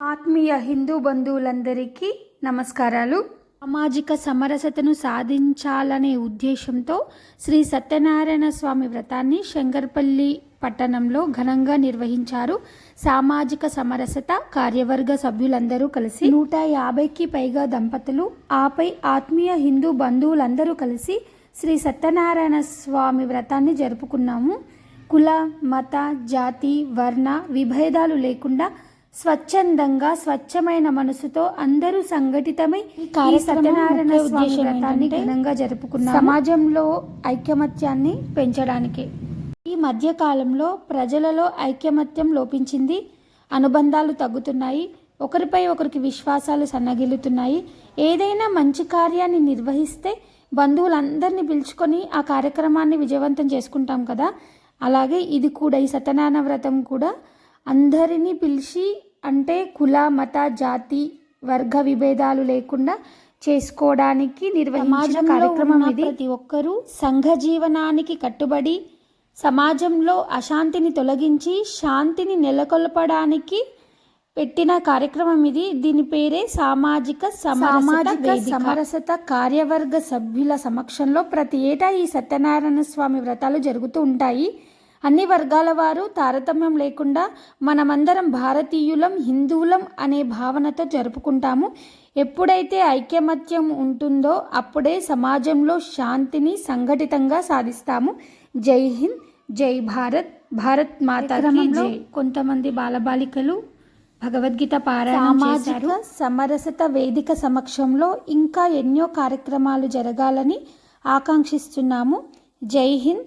ఆత్మీయ హిందూ బంధువులందరికీ నమస్కారాలు. సామాజిక సమరసతను సాధించాలనే ఉద్దేశంతో శ్రీ సత్యనారాయణ స్వామి వ్రతాన్ని శంకర్పల్లి పట్టణంలో ఘనంగా నిర్వహించారు సామాజిక సమరసత కార్యవర్గ సభ్యులందరూ కలిసి నూట యాభైకి పైగా దంపతులు ఆపై ఆత్మీయ హిందూ బంధువులందరూ కలిసి శ్రీ సత్యనారాయణ స్వామి వ్రతాన్ని జరుపుకున్నాము. కుల మత జాతి వర్ణ విభేదాలు లేకుండా స్వచ్ఛందంగా స్వచ్ఛమైన మనసుతో అందరూ సంఘటితమై సత్యనారాయణ స్వామి వ్రతాన్ని ఘనంగా జరుపుకున్నాం సమాజంలో ఐకమత్యాన్ని పెంచడానికి. ఈ మధ్య కాలంలో ప్రజలలో ఐకమత్యం లోపించింది. అనుబంధాలు తగ్గుతున్నాయి. ఒకరిపై ఒకరికి విశ్వాసాలు సన్నగిల్లుతున్నాయి. ఏదైనా మంచి కార్యాన్ని నిర్వహిస్తే బంధువులందరినీ పిలుచుకొని ఆ కార్యక్రమాన్ని విజయవంతం చేసుకుంటాం కదా. అలాగే ఇది కూడా ఈ సత్యనారాయణ వ్రతం కూడా అందరినీ పిలిచి అంటే కుల మత జాతి వర్గ విభేదాలు లేకుండా చేసుకోవడానికి నిర్వహించిన కార్యక్రమం ఇది. ప్రతి ఒక్కరూ సంఘ జీవనానికి కట్టుబడి సమాజంలో అశాంతిని తొలగించి శాంతిని నెలకొల్పడానికి పెట్టిన కార్యక్రమం ఇది. దీని పేరే సామాజిక సామాజిక సమరసత కార్యవర్గ సభ్యుల సమక్షంలో ప్రతి ఏటా ఈ సత్యనారాయణ స్వామి వ్రతాలు జరుగుతూ ఉంటాయి. అన్ని వర్గాల వారు తారతమ్యం లేకుండా మనమందరం భారతీయులం హిందువులం అనే భావనతో జరుపుకుంటాము. ఎప్పుడైతే ఐక్యమత్యం ఉంటుందో అప్పుడే సమాజంలో శాంతిని సంఘటితంగా సాధిస్తాము. జై హింద్ జై భారత్ భారత్ మాతరంలో కొంతమంది బాలబాలికలు భగవద్గీత పారాయణం సమరసత వేదిక సమక్షంలో ఇంకా ఎన్నో కార్యక్రమాలు జరగాలని ఆకాంక్షిస్తున్నాము. జై హింద్